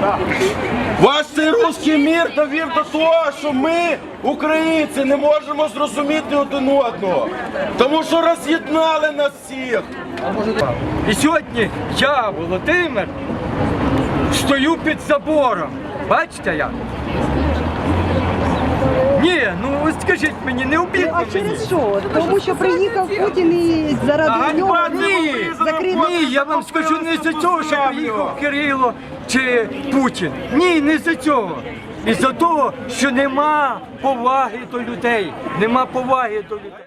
так? Ваш цей русський мір довів до того, що ми, українці, не можемо зрозуміти один одного. Тому що роз'єднали нас всіх. І сьогодні я, Володимир, стою під забором. Бачите як? Ні, ну ось скажіть мені, не обідно А мені. через що? Тому що приїхав Путін і заради нього ганьба ні, я вам скажу не за цього, що приїхав Кирило чи Путін. Ні, не за цього. І за того, що нема поваги до людей. Нема поваги до людей.